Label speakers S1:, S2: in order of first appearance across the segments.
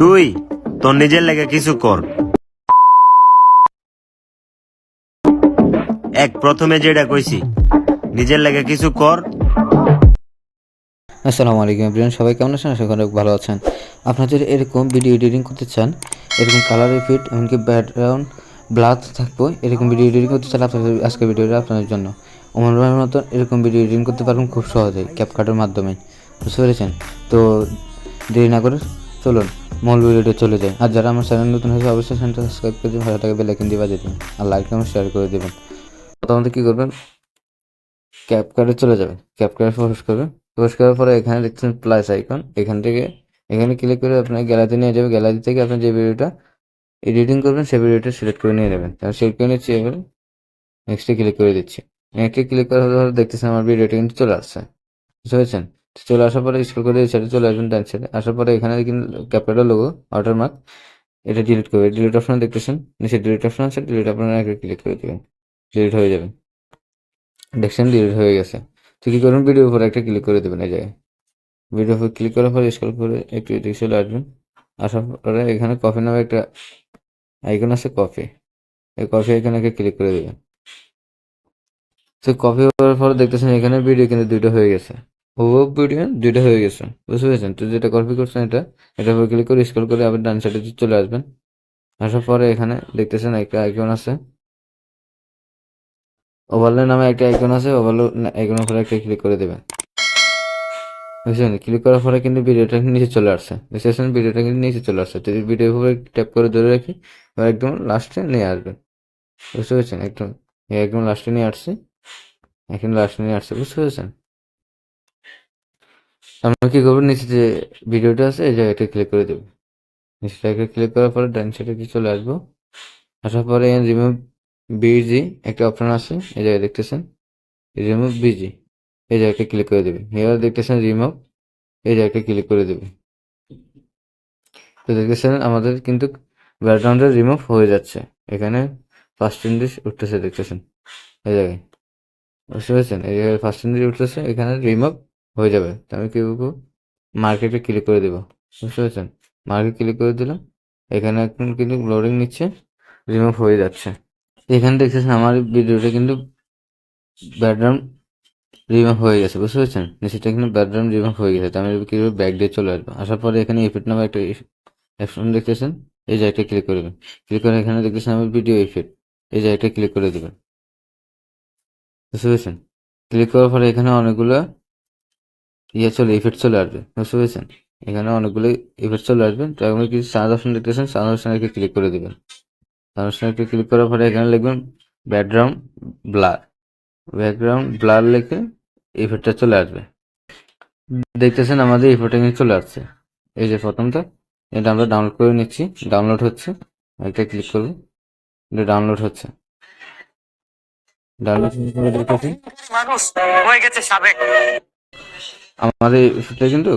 S1: তুই, তোর নিজের লেগে কিছু কর। এক, প্রথমে যেটা কইছি, নিজের লেগে কিছু কর।
S2: আসসালামু আলাইকুম এভরিওয়ান, সবাই কেমন আছেন? আশা করি ভালো আছেন। আপনারা যদি এরকম ভিডিও এডিটিং করতে চান, এরকম কালার ফিট এমনকি ব্যাকগ্রাউন্ড ব্লাথ থাকব, এরকম ভিডিও এডিটিং করতে চান আপনাদের আজকের ভিডিওটা আপনাদের জন্য। ওমর ভাইয়ের মতো এরকম ভিডিও এডিটিং করতে পারবেন খুব সহজেই ক্যাপকাটের মাধ্যমে। বুঝতে পেরেছেন? তো দেরি না করে চলুন। মূল ভিডিওতে চলে যাই আর যারা আমার চ্যানেল নতুন হয়েছে, অবশ্যই চ্যানেলটা সাবস্ক্রাইব করে দিন ভালো টাকা বেলাইকিন দিয়ে বাজিয়ে আর লাইক কমেন্ট শেয়ার করে দেবেন। প্রথমত কী করবেন? ক্যাপ কার্ডে চলে যাবেন। ক্যাপকার্ডে প্রবেশ করবেন। প্রবেশ করার পরে এখানে দেখছেন প্লাস আইকন এখান থেকে, এখানে ক্লিক করে আপনার গ্যালারিতে নিয়ে যাবে গ্যালারি থেকে আপনি যে ভিডিওটা এডিটিং করবেন, সেই ভিডিওটা সিলেক্ট করে নিয়ে নেবেন। তাহলে সিলেক্ট করে নিচ্ছি, এবার নেক্সটে ক্লিক করে দিচ্ছি। নেক্সটে ক্লিক করার পরে দেখতেছেন আমার ভিডিওটা কিন্তু চলে আসছে। বুঝতে পেরেছেন? চলে আসার পরে স্কুল করে সেটা চলে আসবেন ডান সাইডে আসার পরে এখানে ক্যাপকার্ডের লোগো ওয়াটারমার্ক এটা ডিলিট করবে। ডিলিট অপশন দেখতেছেন? নিচে ডিলিট অপশন আছে ডিলিট আপনারা আগে ক্লিক করে দেবেন। ডিলিট হয়ে যাবে। দেখছেন ডিলিট হয়ে গেছে। তো কী করবেন? ভিডিওর উপরে একটা ক্লিক করে দেবেন এই জায়গায়। ভিডিওর উপর ক্লিক করার পরে স্ক্রল করে একটু এদিকে চলে আসবেন। আসার পরে এখানে কফি নামে একটা আইকন আছে কফি এই কফি এখানে ক্লিক করে দেবেন। তো কপি করার পরে দেখতেছেন এখানে ভিডিও কিন্তু দুইটা হয়ে গেছে। হুবহু ভিডিও দুইটা হয়ে গেছে, বুঝতে পেরেছেন? তো যেটা কপি করছেন এটা এটার উপর ক্লিক করে স্ক্রল করে আবার ডান সাইডে চলে আসবেন। আসার পরে এখানে দেখতেছেন একটা আইকন আছে। ওভারলে নামে একটা আইকন আছে ওভারলে আইকনের উপরে একটা ক্লিক করে দেবেন। বুঝছেন? ক্লিক করার পরে কিন্তু ভিডিওটা নিচে চলে আসছে। বুঝতেছেন ভিডিওটা কিন্তু নিচে চলে আসছে। তো ভিডিওর উপরে ট্যাপ করে ধরে রাখি, এবার একদম লাস্টে নিয়ে আসবেন বুঝতে পেরেছেন? একদম একদম লাস্টে নিয়ে আসছে। এখন লাস্টে নিয়ে আসছে। বুঝতে পেরেছেন? আমরা কি করব? নিচে যে ভিডিওটা আছে, এই জায়গাটা ক্লিক করে দেবো। নিচেটাকে ক্লিক করার পরে ডান সাইডে কি চলে আসব। আসার পরে রিমুভ বিজি একটা অপশন আছে, এই জায়গায় দেখতেছেন? রিমুভ বিজি এই জায়গাটা ক্লিক করে দেবে। এবার দেখতেছেন রিমুভ এই জায়গাটা ক্লিক করে দেবে। তো দেখতেছেন, আমাদের কিন্তু ব্যাকগ্রাউন্ডের রিমুভ হয়ে যাচ্ছে। এখানে ফার্স্ট ইন্ডিস উঠতেছে, দেখতেছেন? এই জায়গায়। বুঝতে পেরেছেন? এই জায়গায় ফার্স্ট ইন্ডিস উঠতেছে, এখানে রিমুভ হয়ে যাবে। আমি কি করব? মার্কেটে ক্লিক করে দেবো। বুঝতে পেরেছেন? মার্কেট ক্লিক করে দিলাম। এখানে এখন কিন্তু লোডিং নিচ্ছে রিমুভ হয়ে যাচ্ছে। এখানে দেখতেছেন আমার ভিডিওটা কিন্তু ব্যাকগ্রাউন্ড রিমুভ হয়ে গেছে, বুঝতে পেরেছেন? নিচেটা কিন্তু ব্যাকগ্রাউন্ড রিমুভ হয়ে গেছে। আমি কীভাবে ব্যাক দিয়ে চলে আসব? আসার পরে এখানে ইফেক্ট নামে একটা অপশন দেখতেছেন? এই জায়গাটা ক্লিক করে দেবেন। ক্লিক করে এখানে দেখতেছেন আমার ভিডিও ইফেক্ট এই জায়গাটা ক্লিক করে দেবেন। বুঝতে পেরেছেন? ক্লিক করার পরে এখানে অনেকগুলো ইয়ে চলে ইফেক্ট চলে আসবে। বুঝতে পেরেছেন? এখানে অনেকগুলো ইফেক্ট চলে আসবেন তো আপনি কিছু সাউন্ড অপশন দেখতেছেন সাউন্ড অপশনকে ক্লিক করে দেবেন। সাউন্ড অপশনকে ক্লিক করার পরে এখানে লিখবেন ব্যাকগ্রাউন্ড ব্লার ব্যাকগ্রাউন্ড ব্লার লিখে ইফেক্টটা চলে আসবে। দেখতেছেন আমাদের ইফেক্টটা কিন্তু চলে আসছে। এই যে প্রথমটা, এটা আমরা ডাউনলোড করে নিচ্ছি। ডাউনলোড হচ্ছে এটা ক্লিক করব, এটা ডাউনলোড হচ্ছে। ডাউনলোড
S3: হয়ে গেছে সাবেক।
S2: আমাদের ইফেক্টটা কিন্তু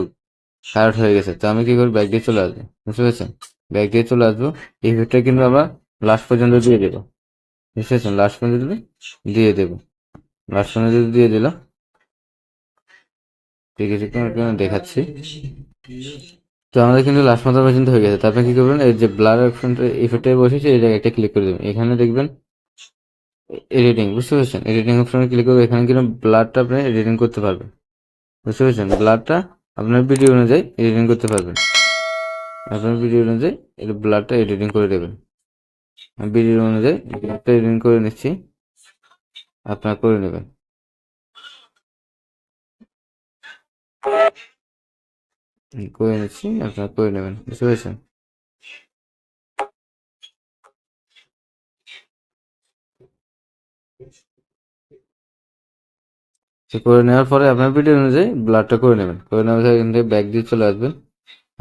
S2: কারেক্ট হয়ে গেছে। তো আমি কি করি ব্যাগ দিয়ে চলে আসব। বুঝতে পেরেছেন? ব্যাগ দিয়ে চলে আসব। এই ইফেক্টটা কিন্তু আমরা লাস্ট পর্যন্ত দিয়ে দেবো। বুঝতে পেরেছেন? লাস্ট পর্যন্ত দিয়ে দেবো। লাস্ট পর্যন্ত দিয়ে দিলাম ঠিক আছে দেখাচ্ছি। তো আমাদের কিন্তু লাস্ট মাথা পর্যন্ত হয়ে গেছে। তারপরে কি করবেন? এই যে ব্লার অপশনটা ইফেক্টে বসেছে, এই জায়গায় ক্লিক করে দেবেন। এখানে দেখবেন এডিটিং। বুঝতে পেরেছেন? এডিটিং অপশনে ক্লিক করবে এখানে কিন্তু ব্লারটা আপনি এডিটিং করতে পারবেন। বুঝতে পেরেছেন? ব্লাডটা আপনার ভিডিও অনুযায়ী এডিটিং করতে পারবেন। আপনার ভিডিও অনুযায়ী এটা ব্লাডটা এডিটিং করে দেবেন। ভিডিও অনুযায়ী ব্লাডটা এডিটিং করে নিচ্ছি। আপনার করে নেবেন। করে নিচ্ছি, আপনার করে নেবেন। বুঝতে পেরেছেন? সে করে নেওয়ার পরে আপনার ভিডিও অনুযায়ী ব্লাডটা করে নেবেন। করে নেওয়ার পরে এখান থেকে দিয়ে চলে আসবেন।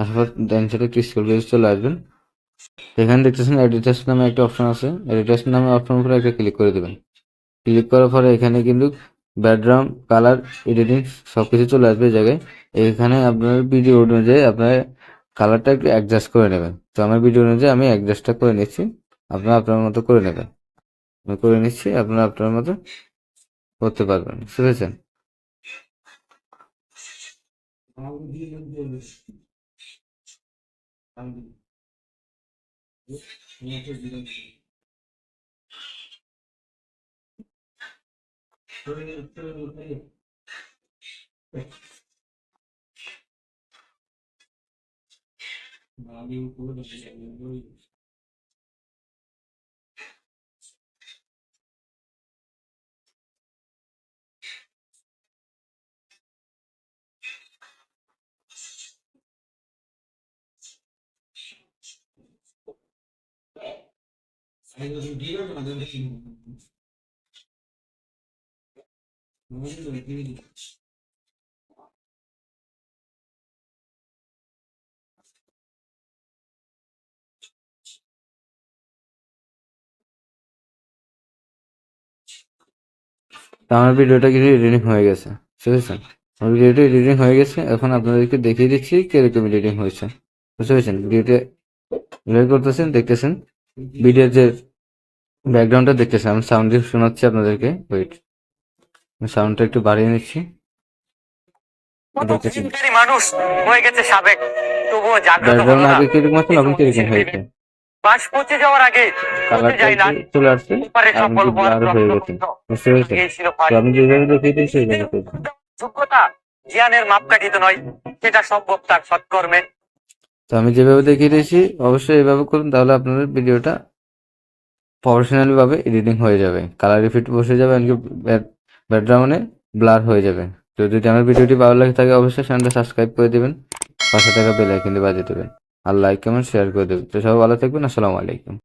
S2: আসার পর ডান সাইডে একটু স্ক্রল করে চলে আসবেন। এখানে দেখতেছেন অ্যাডিটাস নামে একটা অপশন আছে। অ্যাডিটাস নামে অপশন উপরে একটা ক্লিক করে দেবেন। ক্লিক করার পরে এখানে কিন্তু ব্যাকগ্রাউন্ড কালার এডিটিং সব কিছু চলে আসবে জায়গায়। এখানে আপনার ভিডিও অনুযায়ী আপনার কালারটা একটু অ্যাডজাস্ট করে নেবেন। তো আমার ভিডিও অনুযায়ী আমি অ্যাডজাস্টটা করে নিচ্ছি। আপনারা আপনার মতো করে নেবেন। আমি করে নিচ্ছি, আপনারা আপনার মতো করতে পারবেন বুঝতে পেরেছেন তো আমার ভিডিওটা কিন্তু এডিটিং হয়ে গেছে, বুঝেছেন? আমার ভিডিওটা এডিটিং হয়ে গেছে, এখন আপনাদেরকে দেখিয়ে দিচ্ছি কীরকম এডিটিং হয়েছে, বুঝতে পেরেছেন? ভিডিওটা করতেছেন, দেখতেছেন? ভিডিওর যে ব্যাকগ্রাউন্ডটা দেখতেছেন আমি সাউন্ড দিয়ে শোনাচ্ছি আপনাদেরকে। ওয়েট আমি সাউন্ডটা একটু বাড়িয়ে নিচ্ছি।
S3: মানুষ হয়ে গেছে সাবেক তবুও জাগ্রত হলো না।
S2: আগে কীরকম আসছিল এখন কীরকম হয়েছে
S3: বাস পচে যাওয়ার আগে পচে না
S2: চলে আসছে। আর হয়ে গেছে বুঝতে আমি যেভাবে দেখিয়ে সেইভাবে
S3: যোগ্যতা জ্ঞানের মাপকাঠি তো নয় সেটা সম্ভব তার সৎকর্মে।
S2: তো আমি যেভাবে দেখিয়ে দিয়েছি, অবশ্যই এভাবে করুন, তাহলে আপনাদের ভিডিওটা প্রফেশনালিভাবে এডিটিং হয়ে যাবে। কালার ইফেক্ট বসে যাবে, এমনকি ব্যাকগ্রাউন্ডে ব্লার হয়ে যাবে। তো যদি আমার ভিডিওটি ভালো লাগে থাকে, অবশ্যই চ্যানেলটা সাবস্ক্রাইব করে দেবেন, পাশে থাকা বেল আইকনটি বাজিয়ে দেবেন, আর লাইক কমেন্ট শেয়ার করে দেবেন। তো সবাই ভালো থাকবেন, আসসালামু আলাইকুম।